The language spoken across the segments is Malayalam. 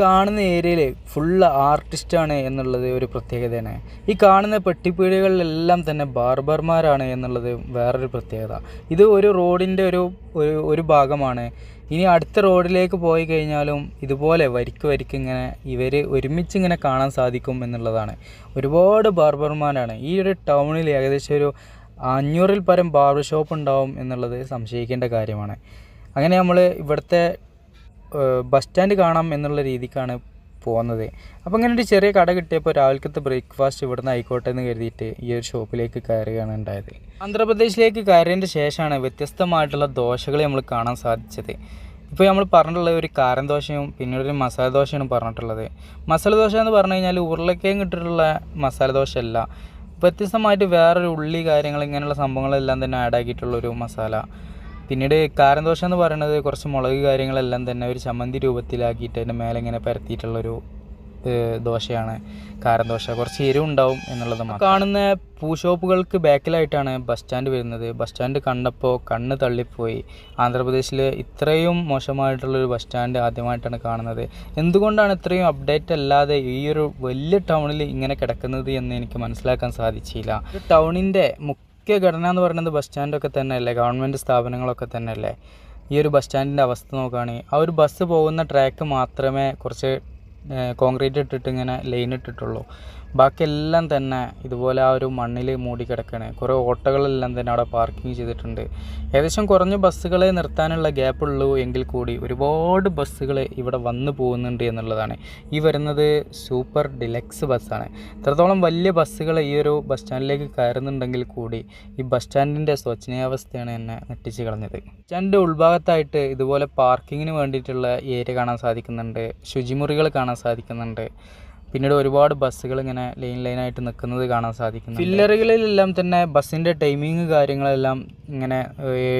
കാണുന്ന ഏരിയയിൽ ഫുള്ള് ആർട്ടിസ്റ്റാണ് എന്നുള്ളത് ഒരു പ്രത്യേകതയാണ്. ഈ കാണുന്ന പെട്ടിപ്പീടികളിലെല്ലാം തന്നെ ബാർബർമാരാണ് എന്നുള്ളത് വേറൊരു പ്രത്യേകത. ഇത് ഒരു റോഡിന്റെ ഒരു ഒരു ഒരു ഭാഗമാണ്. ഇനി അടുത്ത റോഡിലേക്ക് പോയി കഴിഞ്ഞാലും ഇതുപോലെ വരിക്ക് വരിക്ക് ഇങ്ങനെ ഇവർ ഒരുമിച്ച് ഇങ്ങനെ കാണാൻ സാധിക്കും എന്നുള്ളതാണ്. ഒരുപാട് ബാർബർമാരാണ് ഈ ഒരു ടൗണിൽ ഏകദേശം ഒരു അഞ്ഞൂറിൽ പരം ബാർബർ ഷോപ്പ് ഉണ്ടാവും എന്നുള്ളത് സംശയിക്കേണ്ട കാര്യമാണ്. അങ്ങനെ നമ്മൾ ഇവിടുത്തെ ബസ് സ്റ്റാൻഡ് കാണാം എന്നുള്ള രീതിക്കാണ് പോകുന്നത്. അപ്പോൾ ഇങ്ങനെ ഒരു ചെറിയ കട കിട്ടിയപ്പോൾ രാവിലത്തെ ബ്രേക്ക്ഫാസ്റ്റ് ഇവിടുന്ന് ആയിക്കോട്ടെ എന്ന് കരുതിയിട്ട് ഈ ഒരു ഷോപ്പിലേക്ക് കയറുകയാണ് ഉണ്ടായത്. ആന്ധ്രാപ്രദേശിലേക്ക് കയറിയതിന്റെ ശേഷമാണ് വ്യത്യസ്തമായിട്ടുള്ള ദോശകൾ നമ്മൾ കാണാൻ സാധിച്ചത്. ഇപ്പോൾ നമ്മൾ പറഞ്ഞിട്ടുള്ള ഒരു കാരൻ ദോശയും പിന്നീട് ഒരു മസാല ദോശയാണ് പറഞ്ഞിട്ടുള്ളത്. മസാല ദോശ എന്ന് പറഞ്ഞു കഴിഞ്ഞാൽ ഉരുളക്കയും ഇട്ടിട്ടുള്ള മസാല ദോശ അല്ല വ്യത്യസ്തമായിട്ട് വേറൊരു ഉള്ളി കാര്യങ്ങൾ ഇങ്ങനെയുള്ള സംഭവങ്ങളെല്ലാം തന്നെ ആഡ് ആക്കിയിട്ടുള്ളൊരു മസാല. പിന്നീട് ദോശ എന്ന് പറയുന്നത് കുറച്ച് മുളക് കാര്യങ്ങളെല്ലാം തന്നെ ഒരു ചമ്മന്തി രൂപത്തിലാക്കിയിട്ട് അതിന്റെ മേലെ ഇങ്ങനെ പരത്തിയിട്ടുള്ളൊരു ദോശയാണ് കാരൻ കുറച്ച് എരിവുണ്ടാവും എന്നുള്ളത് കാണുന്ന പൂ ഷോപ്പുകൾക്ക് ബാക്കിലായിട്ടാണ് ബസ് സ്റ്റാൻഡ് വരുന്നത്. ബസ് സ്റ്റാൻഡ് കണ്ടപ്പോൾ കണ്ണ് തള്ളിപ്പോയി. ആന്ധ്രാപ്രദേശിൽ ഇത്രയും മോശമായിട്ടുള്ളൊരു ബസ് സ്റ്റാൻഡ് ആദ്യമായിട്ടാണ് കാണുന്നത്. എന്തുകൊണ്ടാണ് ഇത്രയും അപ്ഡേറ്റ് അല്ലാതെ ഈ ഒരു വലിയ ടൗണിൽ ഇങ്ങനെ കിടക്കുന്നത് എന്ന് എനിക്ക് മനസ്സിലാക്കാൻ സാധിച്ചില്ല. ടൗണിന്റെ ടൗണിന്റെ മുഖ്യ ഘടന എന്ന് പറയുന്നത് ബസ് സ്റ്റാൻഡൊക്കെ തന്നെയല്ലേ? ഗവൺമെന്റ് സ്ഥാപനങ്ങളൊക്കെ തന്നെയല്ലേ? ഈ ഒരു ബസ് സ്റ്റാൻഡിന്റെ അവസ്ഥ നോക്കുകയാണെങ്കിൽ ആ ഒരു ബസ് പോകുന്ന ട്രാക്ക് മാത്രമേ കുറച്ച് കോൺക്രീറ്റ് ഇട്ടിട്ട് ഇങ്ങനെ ലൈൻ ഇട്ടിട്ടുള്ളൂ. ബാക്കിയെല്ലാം തന്നെ ഇതുപോലെ ആ ഒരു മണ്ണിൽ മൂടി കിടക്കുകയാണ് കുറേ ഓട്ടോകളെല്ലാം തന്നെ അവിടെ പാർക്കിംഗ് ചെയ്തിട്ടുണ്ട്. ഏകദേശം കുറഞ്ഞ ബസ്സുകളെ നിർത്താനുള്ള ഗ്യാപ്പ് ഉള്ളൂ എങ്കിൽ കൂടി ഒരുപാട് ബസ്സുകൾ ഇവിടെ വന്നു പോകുന്നുണ്ട് എന്നുള്ളതാണ്. ഈ വരുന്നത് സൂപ്പർ ഡിലക്സ് ബസ്സാണ് ഇത്രത്തോളം വലിയ ബസ്സുകൾ ഈ ഒരു ബസ് സ്റ്റാൻഡിലേക്ക് കയറുന്നുണ്ടെങ്കിൽ കൂടി ഈ ബസ് സ്റ്റാൻഡിന്റെ ശോചനീയാവസ്ഥയാണ് എന്നെ നെട്ടിച്ച് കളഞ്ഞത്. സ്റ്റാൻഡിന്റെ ഉൾഭാഗത്തായിട്ട് ഇതുപോലെ പാർക്കിങ്ങിന് വേണ്ടിയിട്ടുള്ള ഏരിയ കാണാൻ സാധിക്കുന്നുണ്ട്. ശുചിമുറികൾ കാണാൻ സാധിക്കുന്നുണ്ട്. പിന്നീട് ഒരുപാട് ബസ്സുകൾ ഇങ്ങനെ ലൈൻ ലൈനായിട്ട് നിൽക്കുന്നത് കാണാൻ സാധിക്കുന്നു ഫില്ലറുകളിലെല്ലാം തന്നെ ബസ്സിന്റെ ടൈമിങ് കാര്യങ്ങളെല്ലാം ഇങ്ങനെ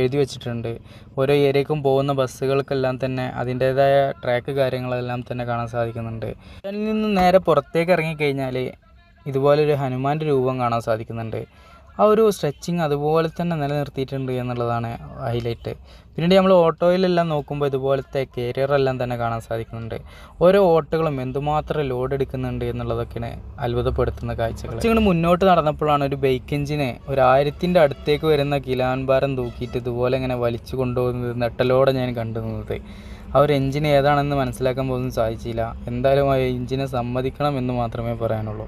എഴുതി വെച്ചിട്ടുണ്ട്. ഓരോ ഏരിയക്കും പോകുന്ന ബസ്സുകൾക്കെല്ലാം തന്നെ അതിന്റേതായ ട്രാക്ക് കാര്യങ്ങളെല്ലാം തന്നെ കാണാൻ സാധിക്കുന്നുണ്ട്. അതിൽ നിന്ന് നേരെ പുറത്തേക്ക് ഇറങ്ങിക്കഴിഞ്ഞാൽ ഇതുപോലൊരു ഹനുമാന്റെ രൂപം കാണാൻ സാധിക്കുന്നുണ്ട്. ആ ഒരു സ്ട്രെച്ചിങ് അതുപോലെ തന്നെ നിലനിർത്തിയിട്ടുണ്ട് എന്നുള്ളതാണ് ഹൈലൈറ്റ് പിന്നീട് നമ്മൾ ഓട്ടോയിലെല്ലാം നോക്കുമ്പോൾ ഇതുപോലത്തെ കേരിയറെല്ലാം തന്നെ കാണാൻ സാധിക്കുന്നുണ്ട്. ഓരോ ഓട്ടോകളും എന്തുമാത്രം ലോഡ് എടുക്കുന്നുണ്ട് എന്നുള്ളതൊക്കെയാണ് അത്ഭുതപ്പെടുത്തുന്ന കാഴ്ചകൾ. ഇങ്ങനെ മുന്നോട്ട് നടന്നപ്പോഴാണ് ഒരു ബൈക്ക് എഞ്ചിനെ ഒരു ആയിരത്തിന്റെ അടുത്തേക്ക് വരുന്ന കിലാൻ ഭാരം തൂക്കിയിട്ട് ഇതുപോലെ ഇങ്ങനെ വലിച്ചു കൊണ്ടുപോകുന്നത് നെട്ടലോടെ ഞാൻ കണ്ടുന്നത് ആ ഒരു എഞ്ചിൻ ഏതാണെന്ന് മനസ്സിലാക്കാൻ പോലും സാധിച്ചില്ല. എന്തായാലും ആ എഞ്ചിനെ സമ്മതിക്കണം എന്ന് മാത്രമേ പറയാനുള്ളൂ.